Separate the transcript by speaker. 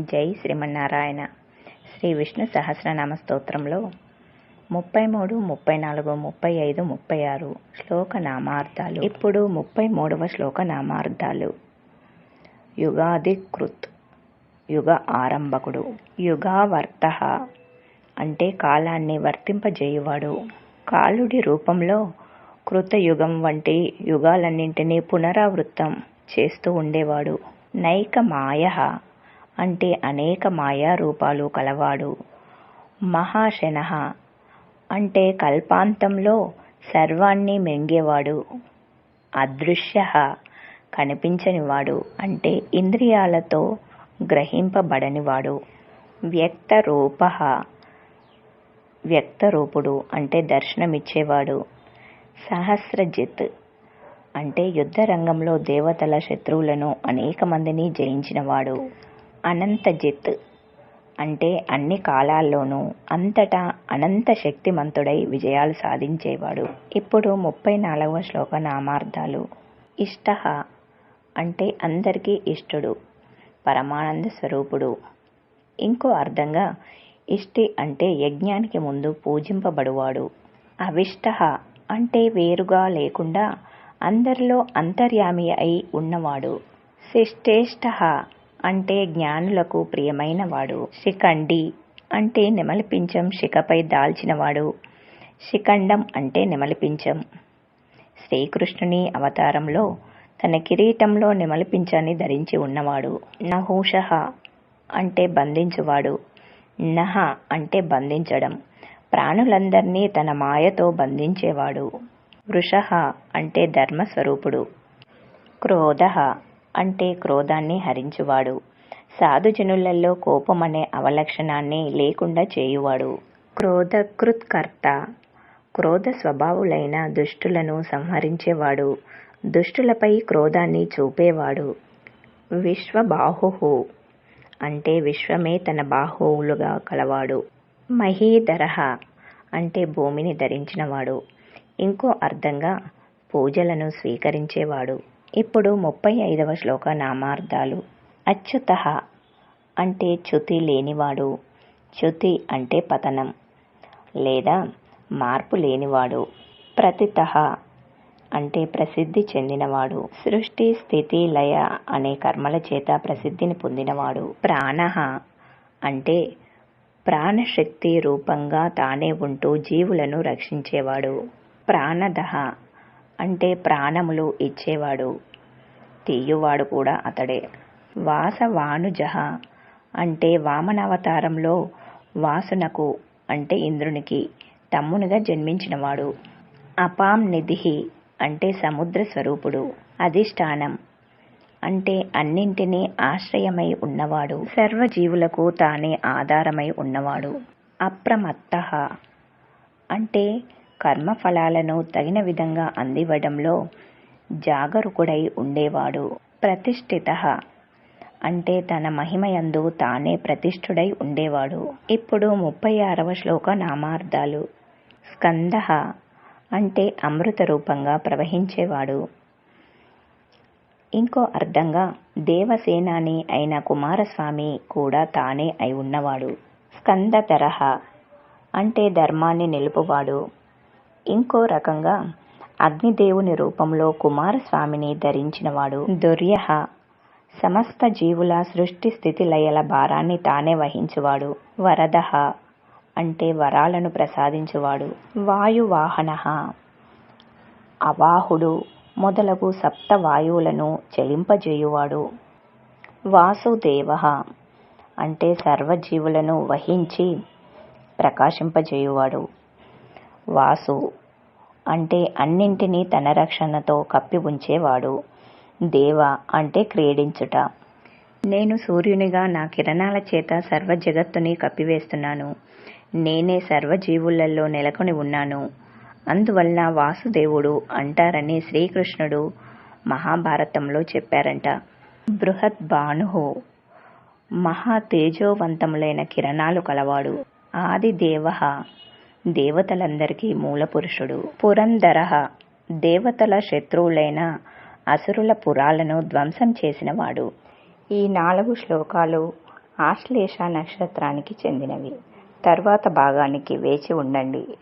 Speaker 1: జై శ్రీమన్నారాయణ. శ్రీ విష్ణు సహస్రనామ స్తోత్రంలో ముప్పై మూడు ముప్పై నాలుగు ముప్పై ఐదు ముప్పై ఆరు శ్లోక నామార్థాలు ఇప్పుడు ముప్పై మూడవ శ్లోక నామార్థాలు యుగాది కృత్ యుగ ఆరంభకుడు. యుగావర్త అంటే కాలాన్ని వర్తింపజేయువాడు. కాలుడి రూపంలో కృతయుగం వంటి యుగాలన్నింటినీ పునరావృతం చేస్తూ ఉండేవాడు. నైక మాయ అంటే అనేక మాయారూపాలు కలవాడు. మహాశన అంటే కల్పాంతంలో సర్వాన్ని మెంగేవాడు. అదృశ్య కనిపించనివాడు అంటే ఇంద్రియాలతో గ్రహింపబడనివాడు. వ్యక్తరూప వ్యక్తరూపుడు అంటే దర్శనమిచ్చేవాడు. సహస్రజిత్ అంటే యుద్ధ రంగంలో దేవతల శత్రువులను అనేక మందిని జయించినవాడు. అనంతజిత్ అంటే అన్ని కాలాల్లోనూ అంతటా అనంత శక్తిమంతుడై విజయాలు సాధించేవాడు. ఇప్పుడు ముప్పై నాలుగవ శ్లోక నామార్థాలు. ఇష్ట అంటే అందరికీ ఇష్టడు పరమానంద స్వరూపుడు. ఇంకో అర్థంగా ఇష్టి అంటే యజ్ఞానికి ముందు పూజింపబడువాడు. అవిష్ట అంటే వేరుగా లేకుండా అందరిలో అంతర్యామి అయి ఉన్నవాడు. శిష్టేష్ట అంటే జ్ఞానులకు ప్రియమైనవాడు. శిఖండి అంటే నెమలిపించం శిఖపై దాల్చినవాడు. శిఖండం అంటే నెమలిపించం. శ్రీకృష్ణుని అవతారంలో తన కిరీటంలో నెమలిపించాన్ని ధరించి ఉన్నవాడు. నహూష అంటే బంధించువాడు. నహ అంటే బంధించడం. ప్రాణులందరినీ తన మాయతో బంధించేవాడు. వృష అంటే ధర్మస్వరూపుడు. క్రోధ అంటే క్రోధాన్ని హరించువాడు. సాధుజనులలో కోపం అనే అవలక్షణాన్ని లేకుండా చేయువాడు. క్రోధకృత్కర్త. క్రోధ స్వభావులైన దుష్టులను సంహరించేవాడు. దుష్టులపై క్రోధాన్ని చూపేవాడు. విశ్వబాహు అంటే విశ్వమే తన బాహువులుగా కలవాడు. మహీధరహ అంటే భూమిని ధరించినవాడు. ఇంకో అర్థంగా పూజలను స్వీకరించేవాడు. ఇప్పుడు ముప్పై ఐదవ శ్లోక నామార్థాలు అచ్యుత అంటే చ్యుతి లేనివాడు చ్యుతి అంటే పతనం లేదా మార్పు లేనివాడు ప్రతిత అంటే ప్రసిద్ధి చెందినవాడు సృష్టి స్థితి లయ అనే కర్మల చేత ప్రసిద్ధిని పొందినవాడు ప్రాణ అంటే ప్రాణశక్తి రూపంగా తానే ఉంటూ జీవులను రక్షించేవాడు ప్రాణద అంటే ప్రాణములు ఇచ్చేవాడు తీయువాడు కూడా అతడే. వాసవానుజ అంటే వామనావతారంలో వాసునకు అంటే ఇంద్రునికి తమ్మునిగా జన్మించినవాడు. అపాం నిధి అంటే సముద్ర స్వరూపుడు అధిష్టానం అంటే అన్నింటినీ ఆశ్రయమై ఉన్నవాడు. సర్వజీవులకు తానే ఆధారమై ఉన్నవాడు. అప్రమత్త అంటే కర్మఫలాలను తగిన విధంగా అందివ్వడంలో జాగరూకుడై ఉండేవాడు. ప్రతిష్ఠిత అంటే తన మహిమయందు తానే ప్రతిష్ఠుడై ఉండేవాడు. ఇప్పుడు ముప్పై ఆరవ శ్లోక నామార్థాలు. స్కంద అంటే అమృత రూపంగా ప్రవహించేవాడు. ఇంకో అర్థంగా దేవసేనాని అయిన కుమారస్వామి కూడా తానే అయి ఉన్నవాడు. స్కంద తరహ అంటే ధర్మాన్ని నిలుపువాడు. ఇంకో రకంగా అగ్నిదేవుని రూపంలో కుమారస్వామిని ధరించినవాడు దుర్యహ. సమస్త జీవుల సృష్టి స్థితి లయల భారాన్ని తానే వహించువాడు. వరదహ అంటే వరాలను ప్రసాదించువాడు. వాయువాహన అవాహుడు మొదలగు సప్త వాయువులను చెలింపజేయువాడు. వాసుదేవ అంటే సర్వజీవులను వహించి ప్రకాశింపజేయువాడు. వాసు అంటే అన్నింటినీ తన రక్షణతో కప్పి ఉంచేవాడు. దేవ అంటే క్రీడించుట. నేను సూర్యునిగా నా కిరణాల చేత సర్వ జగత్తుని కప్పివేస్తున్నాను. నేనే సర్వజీవులలో నెలకొని ఉన్నాను. అందువల్ల వాసుదేవుడు అంటారని శ్రీకృష్ణుడు మహాభారతంలో చెప్పారంట. బృహత్ భాను మహా తేజోవంతములైన కిరణాలు కలవాడు. ఆది దేవ దేవతలందరికీ మూలపురుషుడు. పురంధర దేవతల శత్రువులైన అసురుల పురాలను ధ్వంసం చేసినవాడు. ఈ నాలుగు శ్లోకాలు ఆశ్లేష నక్షత్రానికి చెందినవి. తర్వాత భాగానికి వేచి ఉండండి.